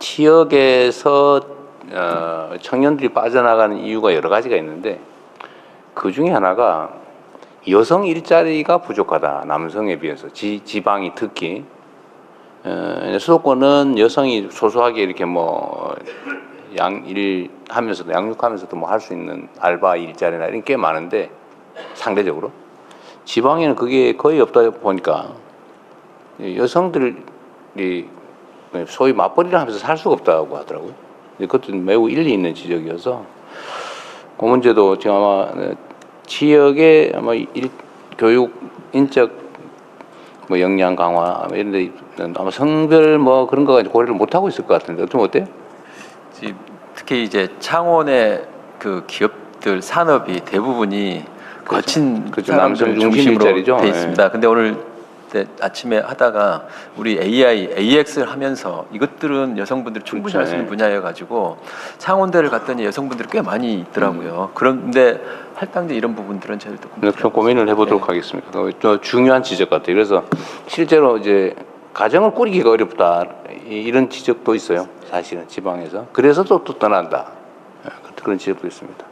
지역에서 어, 청년들이 빠져나가는 이유가 여러 가지가 있는데 그 중에 하나가 여성 일자리가 부족하다 남성에 비해서. 지, 지방이 특히. 어, 수도권은 여성이 소소하게 이렇게 뭐 양일 하면서도 양육하면서도 뭐 할 수 있는 알바 일자리나 이런 게 많은데 상대적으로. 지방에는 그게 거의 없다 보니까 이 여성들이 소위 맞벌이를 하면서 살 수가 없다고 하더라고요. 그것도 매우 일리 있는 지적이어서 그 문제도 지금 아마 지역의 아마 일, 교육 인적 뭐 역량 강화 이런 데 아마 성별 뭐 그런 거가 고려를 못 하고 있을 것 같은데 좀 어때요? 지- 특히 이제 창원의 그 기업들 산업이 대부분이 거친 그렇죠. 남성 중심 일자리죠. 돼 예. 있습니다. 근데 오늘 때 아침에 하다가 우리 AI, AX를 하면서 이것들은 여성분들이 충분히 그렇죠. 할수 있는 예. 분야여 가지고 창원대를 갔더니 여성분들이 꽤 많이 있더라고요. 음. 그런데 할당제 이런 부분들은 저희도 네, 좀 고민을 해보도록 하겠습니다. 어, 저 중요한 지적 같아요. 그래서 실제로 이제 가정을 꾸리기가 어렵다 이- 이런 지적도 있어요. 사실은 지방에서. 그래서 또, 또 떠난다. 예, 그런 지적도 있습니다.